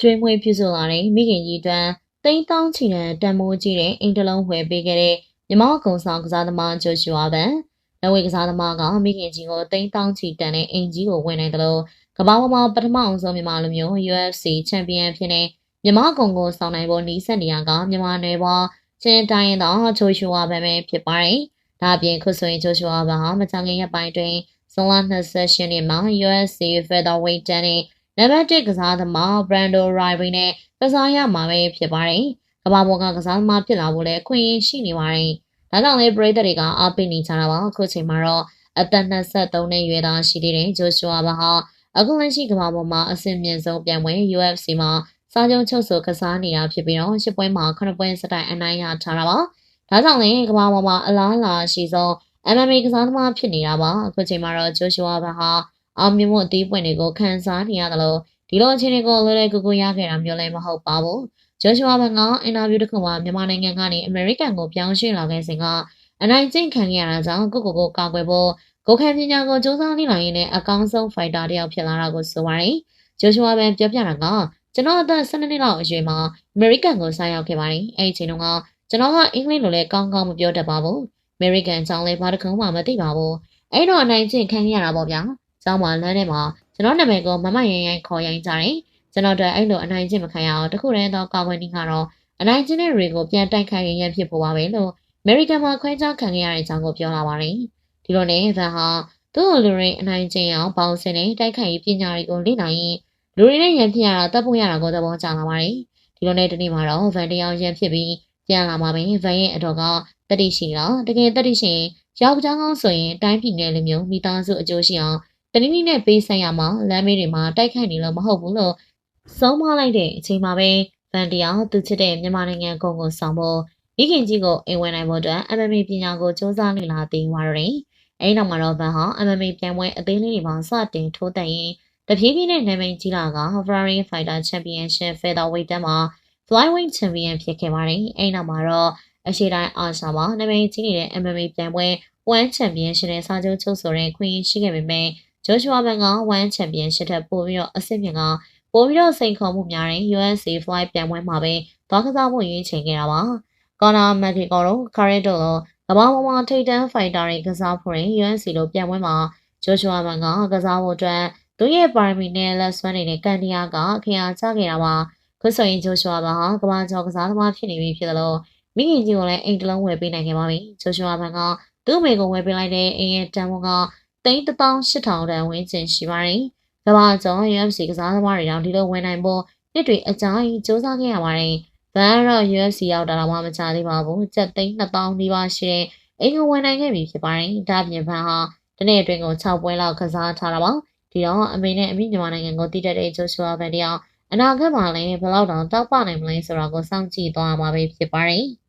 ကျွေးမွေးပြုစုလာတဲ့မိခင်ကြီးတွင်တိန်းတောင်းချီတဲ့တန်မိုးကြီးတဲ့အိမ်တလုံးဝယ်ပေးခဲ့တဲ့မြမကုံဆောင်ကစားသမားဂျိုရှူအာဗန်လက်ဝဲကစားသမားကမိခင်ကြီးကိုတိန်းတောင်းချီတန်တဲ့အိမ်ကြီးကိုဝင်နိုင်တယ်လို့ကမ္ဘာပေါ်မှာပထမအောင်ဆုံးမြန်မာလူမျိုး UFC ချန်ပီယံဖြစ်နေမြမကုံကိုဆောင်နိုင်ဖို့နီးစပ်နေရကမြန်မာနယ်ပေါ်ချင်းတိုင်းရင်တော့ဂျိုရှူအာဗန်ပဲဖြစ်ပါတယ်။ဒါအပြင်ခုဆိုရင်ဂျိုရှူအာဗန်ဟာမကြခင်ရက်ပိုင်းတွင်ဇွန်လ28ရက်နေ့မှာ UFC Featherweight တန်းနဲ့ နံပါတ်1ကစားသမား Brando Ribery နဲ့ကစားရမှာပဲဖြစ်ပါတယ်။ကမ္ဘာပေါ်ကကစားသမားဖြစ်လာဖို့လည်းအခွင့်အရေးရှိနေပါတယ်။ဒါကြောင့်လည်းပရိသတ်တွေကအားပေးနေကြတာပါ။အခုချိန်မှာတော့အသက်23နှစ်ရွယ်သားရှိသေးတဲ့ဂျိုရှူအာဘာဟာအခုလက်ရှိကမ္ဘာပေါ်မှာအဆင့်မြင့်ဆုံးပြိုင်ပွဲ UFC မှာစားကြုံချုပ်ဆိုကစားနေတာဖြစ်ပြီးတော့ရှစ်ပွဲမှာ9ပွဲစတိုင်အနိုင်ရထားတာပါ။ဒါကြောင့်လည်းကမ္ဘာပေါ်မှာအလားအလာရှိဆုံး MMA ကစားသမားဖြစ်နေတာပါ။အခုချိန်မှာတော့ဂျိုရှူအာဘာဟာ အောင်မြင်မှုအသီးပွင့်တွေကိုခံစားနေရတယ်လို့ဒီလိုအခြေအနေကိုလွယ်လွယ်ကူကူရခဲ့တာမျိုးလည်းမဟုတ်ပါဘူး။ဂျိုရှူအာဘန်ကအင်တာဗျူးတစ်ခုမှာမြန်မာနိုင်ငံကနေအမေရိကန်ကိုပြောင်းရွှေ့လာခဲ့စဉ်ကအနိုင်ကျင့်ခံရတာကြောင့်ကိုကိုကိုကာကွယ်ဖို့ကိုခံပညာကိုစူးစမ်းနေလာရင်းနဲ့အကောင်းဆုံးဖိုက်တာတယောက်ဖြစ်လာတာကိုဆိုပါတယ်။ဂျိုရှူအာဘန်ပြောပြတာကကျွန်တော်အသက်12နှစ်လောက်အရွယ်မှာအမေရိကန်ကိုဆိုင်းရောက်ခဲ့ပါတယ်။အဲဒီအချိန်တုန်းကကျွန်တော်ကအင်္ဂလိပ်လိုလည်းကောင်းကောင်းမပြောတတ်ပါဘူး။အမေရိကန်အကြောင်းလည်းဘာတစ်ခုမှမသိပါဘူး။အဲ့တော့အနိုင်ကျင့်ခံရတာပေါ့ဗျာ။ ကျောင်းမှာလမ်းထဲမှာကျွန်တော်နာမည်ကိုမမရိုင်းရိုင်းခေါ်ရိုင်းကြတယ်ကျွန်တော်တို့အဲ့လိုအနိုင်ကျင့်မခံရအောင်တခုတည်းသောကာကွယ်နည်းကတော့အနိုင်ကျင့်တဲ့တွေကိုပြန်တိုက်ခိုက်ရင်ရဖြစ်ဖို့ပါပဲလို့အမေရိကန်မှာခွဲခြားခံခဲ့ရတဲ့အကြောင်းကိုပြောလာပါတယ်ဒီလိုနဲ့ဗန်ဟာသူ့လိုလူတွေအနိုင်ကျင့်အောင်ပေါင်းစင်နဲ့တိုက်ခိုက်ရေးပညာတွေကိုလေ့လာရင်လူတွေနဲ့ရန်ဖြစ်ရတာတပ်ဖို့ရတာကိုသဘောကျလာပါတယ်ဒီလိုနဲ့ဒီနေ့မှာတော့ဗန်တရားရန်ဖြစ်ပြီးပြန်လာမှာပဲဗန်ရဲ့အတော်ကတတိရှိတော့တကယ်တတိရှင်ယောက်ျားကောင်းဆိုရင်တိုင်းပြည်နယ်လိုမျိုးမိသားစုအကျိုးရှိအောင် တနည်းနည်းနဲ့ပေးဆိုင်ရမှာလမ်းမေးတွေမှာတိုက်ခိုက်နေလို့မဟုတ်ဘူးလို့ဆုံးမလိုက်တဲ့အချိန်မှာပဲဗန်တီအောင်သူချစ်တဲ့မြန်မာနိုင်ငံကုန်ကိုဆောင်ဖို့မိခင်ကြီးကိုအိမ်ဝင်နိုင်ဖို့အတွက် MMA ပညာကိုစူးစမ်းလေ့လာသိသွားရတယ်။အဲဒီနောက်မှာတော့ဗန်ဟာ MMA ပြိုင်ပွဲအသေးလေးတွေမှာစတင်ထိုးတက်ရင်တပြေးပြေးနဲ့နာမည်ကြီးလာက Ferrari Fighter Championship Featherweight တက်မှာ Flyweight Champion ဖြစ်ခဲ့ပါတယ်။အဲဒီနောက်မှာတော့အရှေ့တိုင်းအာရှမှာနာမည်ကြီးနေတဲ့ MMA ပြိုင်ပွဲ One Championship နဲ့စာချုပ်ချုပ်ဆိုတဲ့ခွင့်ရှိခဲ့ပေမဲ့ ဂျိုရှွာဘန်က One Championship ထက်ပိုပြီးတော့အဆင့်မြင့်ကပိုပြီးတော့စိန်ခေါ်မှုများတဲ့ USA Fly ပြိုင်ပွဲမှာပဲသွားကစားဖို့ရွေးချယ်ခဲ့တာပါ။ကော်နာမက်ဂီကိုတို့ကာရက်တို့လိုကမ္ဘာပေါ်မှာထိပ်တန်းဖိုက်တာတွေကစားဖို့ရင် UNC လိုပြိုင်ပွဲမှာဂျိုရှွာဘန်ကကစားဖို့အတွက်သူရဲ့ပါရမီနဲ့လက်ဆွမ်းနေတဲ့ကန်ဒီယာကခရချခဲ့တာပါ။ခုဆိုရင်ဂျိုရှွာဘန်ဟာကမ္ဘာကျော်ကစားသမားဖြစ်နေပြီဖြစ်တယ်လို့မိခင်ကြီးကလည်းအိမ်တလုံးဝယ်ပေးနိုင်ခဲ့ပါပြီ။ဂျိုရှွာဘန်ကသူ့မိကိုဝယ်ပေးလိုက်တဲ့အိမ်ရဲ့တန်ဖိုးက သိန်း18000တန်ဝန်းကျင်ရှိပါတယ်။ကမ္ဘာကျော် UFC ကစားသမားတွေတောင်ဒီလိုဝင်နိုင်ဖို့နှစ်တွေအကြာကြီးစူးစမ်းခဲ့ရပါတယ်။ဗန်ရော UFC ရောက်တာတော့မချသေးပါဘူး။ကျပ်သိန်း2000နီးပါးရှိတဲ့အင်္ဂဝင်နိုင်ခဲ့ပြီဖြစ်ပါတယ်။ဒါပြင်ဗန်ဟာတနေ့အတွင်းကို6ပွဲလောက်ကစားထားတာပါ။ဒီတော့အမေနဲ့အမိမြန်မာနိုင်ငံကိုတည်တဲ့ဂျိုရှူအာဗန်တယောက်အနာဂတ်မှာလည်းဘယ်လောက်တောင်တောက်ပနိုင်မလဲဆိုတာကိုစောင့်ကြည့်သွားမှာပဲဖြစ်ပါတယ်။